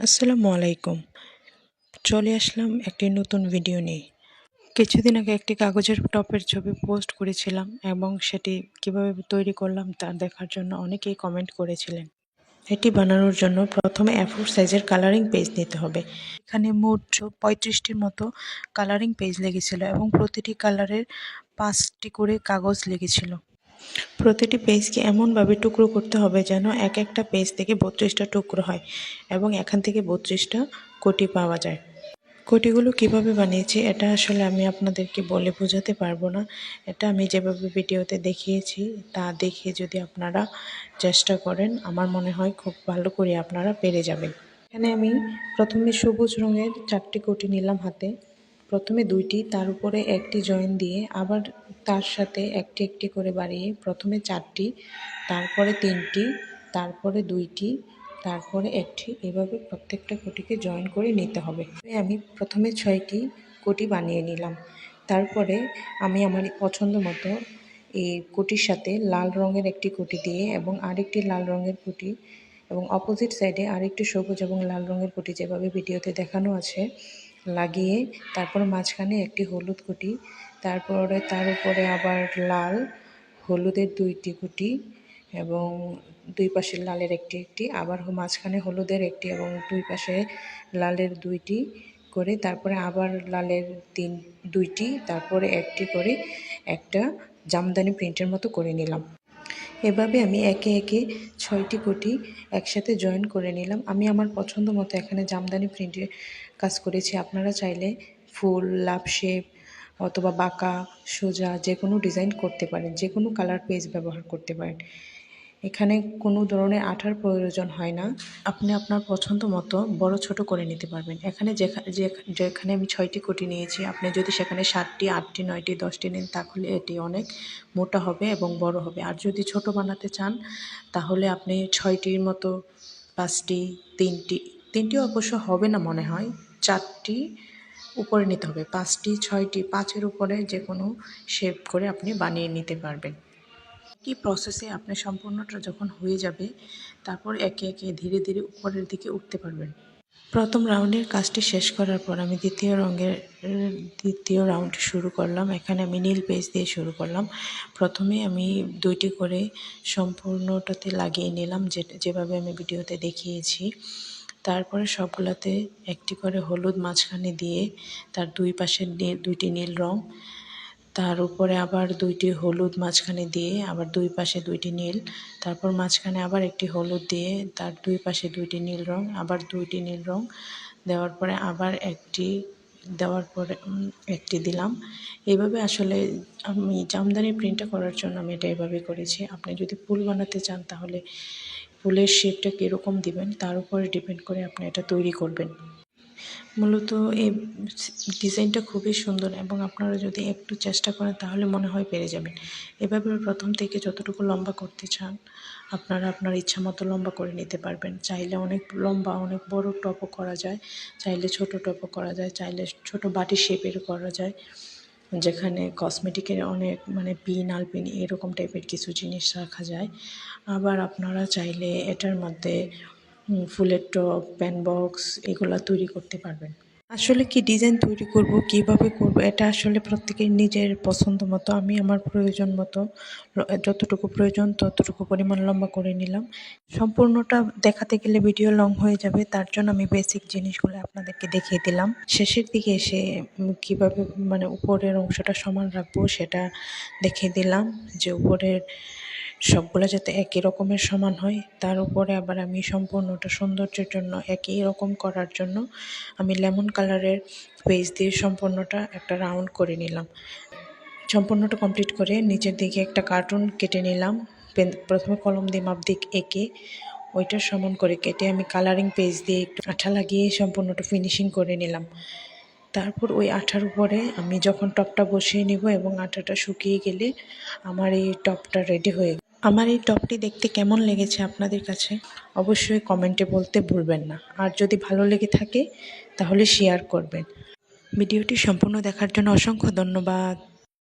আসসালামু আলাইকুম। চলে আসলাম একটি নতুন ভিডিও নিয়ে। কিছুদিন আগে একটি কাগজের টপের ছবি পোস্ট করেছিলাম এবং সেটি কীভাবে তৈরি করলাম তা দেখার জন্য অনেকেই কমেন্ট করেছিলেন। এটি বানানোর জন্য প্রথমে অ্যাফোর সাইজের কালারিং পেজ নিতে হবে। এখানে মোট পঁয়ত্রিশটির মতো কালারিং পেজ লেগেছিল এবং প্রতিটি কালারের পাঁচটি করে কাগজ লেগেছিল। প্রতিটি পেজকে এমনভাবে টুকরো করতে হবে যেন এক একটা পেজ থেকে বত্রিশটা টুকরো হয় এবং এখান থেকে বত্রিশটা কোটি পাওয়া যায়। কোটিগুলো কীভাবে বানিয়েছি এটা আসলে আমি আপনাদেরকে বলে বোঝাতে পারব না। এটা আমি যেভাবে ভিডিওতে দেখিয়েছি তা দেখে যদি আপনারা চেষ্টা করেন, আমার মনে হয় খুব ভালো করে আপনারা পেরে যাবেন। এখানে আমি প্রথমে সবুজ রঙের চারটি কোটি নিলাম হাতে। প্রথমে দুইটি, তার উপরে একটি জয়েন দিয়ে আবার তার সাথে একটি একটি করে বাড়িয়ে প্রথমে চারটি, তারপরে তিনটি, তারপরে দুইটি, তারপরে একটি। এভাবে প্রত্যেকটা কোটিকে জয়েন করে নিতে হবে। আমি প্রথমে ছয়টি কোটি বানিয়ে নিলাম। তারপরে আমি আমার পছন্দ মতো এই কোটির সাথে লাল রঙের একটি কোটি দিয়ে এবং আরেকটি লাল রঙের কোটি এবং অপোজিট সাইডে আরেকটি সবুজ এবং লাল রঙের কোটি যেভাবে ভিডিওতে দেখানো আছে লাগিয়ে তারপর মাঝখানে একটি হলুদ কুটি, তারপরে তার উপরে আবার লাল হলুদের দুইটি কুটি এবং দুই পাশে লালের একটি একটি, আবার মাঝখানে হলুদের একটি এবং দুই পাশে লালের দুইটি করে তারপরে আবার লালের তিন, দুইটি, তারপরে একটি করে একটা জামদানি প্রিন্টের মতো করে নিলাম। এভাবে আমি একে একে ছয়টি কোটি একসাথে জয়েন করে নিলাম। আমি আমার পছন্দ মতো এখানে জামদানি প্রিন্টে কাজ করেছি, আপনারা চাইলে ফুল, লাভ শেপ অথবা বাঁকা, সোজা যে কোনো ডিজাইন করতে পারেন যে কোনো কালার পেজ ব্যবহার করতে পারেন। এখানে কোনো ধরনের আঠার প্রয়োজন হয় না। আপনি আপনার পছন্দ মতো বড়, ছোট করে নিতে পারবেন। এখানে যেখানে আমি ছয়টি কোটি নিয়েছি, আপনি যদি সেখানে সাতটি, আটটি, নয়টি, দশটি নেন, তাহলে এটি অনেক মোটা হবে এবং বড় হবে। আর যদি ছোট বানাতে চান, তাহলে আপনি ছয়টির মতো পাঁচটি, তিনটি তিনটি অবশ্য হবে না মনে হয়। চারটি উপরে নিতে হবে। পাঁচটি, ছয়টি, পাঁচের উপরে যে কোনো শেপ করে আপনি বানিয়ে নিতে পারবেন। কি প্রসেসে আপনি সম্পূর্ণটা যখন হয়ে যাবে, তারপর একে একে ধীরে ধীরে উপরের দিকে উঠতে পারবেন। প্রথম রাউন্ডের কাজটি শেষ করার পর আমি দ্বিতীয় রঙের, দ্বিতীয় রাউন্ড শুরু করলাম। এখানে আমি নীল পেজ দিয়ে শুরু করলাম। প্রথমে আমি দুইটি করে সম্পূর্ণটাতে লাগিয়ে নিলাম যেভাবে আমি ভিডিওতে দেখিয়েছি। তারপরে সবগুলাতে একটি করে হলুদ মাঝখানে দিয়ে তার দুই পাশে দুইটি নীল রং। তার উপরে আবার দুইটি হলুদ মাঝখানে দিয়ে আবার দুই পাশে দুইটি নীল। তারপর মাঝখানে আবার একটি হলুদ দিয়ে তার দুই পাশে দুইটি নীল রং, আবার দুইটি নীল রং। দেওয়ার পরে আবার একটি, দেওয়ার পরে একটি দিলাম। এইভাবে আসলে আমি জামদানি প্রিন্টটা করার জন্য আমি এটা এভাবে করেছি। আপনি যদি ফুল বানাতে চান তাহলে ফুলের শেপটা কীরকম দিবেন, তার উপরে ডিপেন্ড করে আপনি এটা তৈরি করবেন। মূলত এই ডিজাইনটা খুবই সুন্দর এবং আপনারা যদি একটু চেষ্টা করেন, তাহলে মনে হয় পেরে যাবেন। এভাবে প্রথম থেকে যতটুকু লম্বা করতে চান, আপনারা আপনার ইচ্ছা মতো লম্বা করে নিতে পারবেন। চাইলে অনেক লম্বা, অনেক বড় টপও করা যায়, চাইলে ছোট টপও করা যায়, চাইলে ছোট বাটি শেপের করা যায়। যেখানে কসমেটিকের অনেক মানে পিন আলপিন এরকম টাইপের কিছু জিনিস রাখা যায়। আবার আপনারা চাইলে এটার মধ্যে ফুলের টপ প্যান বক্স এগুলা তৈরি করতে পারবেন। আসলে কি ডিজাইন তৈরি করব, কীভাবে করব, এটা আসলে প্রত্যেকের নিজের পছন্দ মতো, আমি আমার প্রয়োজন মতো, যতটুকু প্রয়োজন ততটুকু পরিমাণ লম্বা করে নিলাম। সম্পূর্ণটা দেখাতে গেলে ভিডিও লং হয়ে যাবে, তার জন্য আমি বেসিক জিনিসগুলো আপনাদেরকে দেখিয়ে দিলাম। শেষের দিকে এসে কীভাবে মানে উপরের অংশটা সমান রাখব, সেটা দেখিয়ে দিলাম যে উপরের সবগুলো যাতে একই রকমের সমান হয়, তার উপরে আবার আমি সম্পূর্ণটা সৌন্দর্যের জন্য একই রকম করার জন্য আমি লেমন কালারের পেজ দিয়ে সম্পূর্ণটা একটা রাউন্ড করে নিলাম। সম্পূর্ণটা কমপ্লিট করে নিচের দিকে একটা কার্টুন কেটে নিলাম। প্রথমে কলম দিয়ে মাপ দিক এঁকে, ওইটা সমান করে কেটে আমি কালারিং পেজ দিয়ে একটু আঠা লাগিয়ে সম্পূর্ণটা ফিনিশিং করে নিলাম। তারপর ওই আঠার উপরে আমি যখন টপটা বসিয়ে নিব এবং আঠাটা শুকিয়ে গেলে আমার এই টপটা রেডি হয়ে আমার এই টপটি দেখতে কেমন লেগেছে আপনাদের কাছে? অবশ্যই কমেন্টে বলতে ভুলবেন না। আর যদি ভালো লেগে থাকে, তাহলে শেয়ার করবেন। ভিডিওটি সম্পূর্ণ দেখার জন্য অসংখ্য ধন্যবাদ।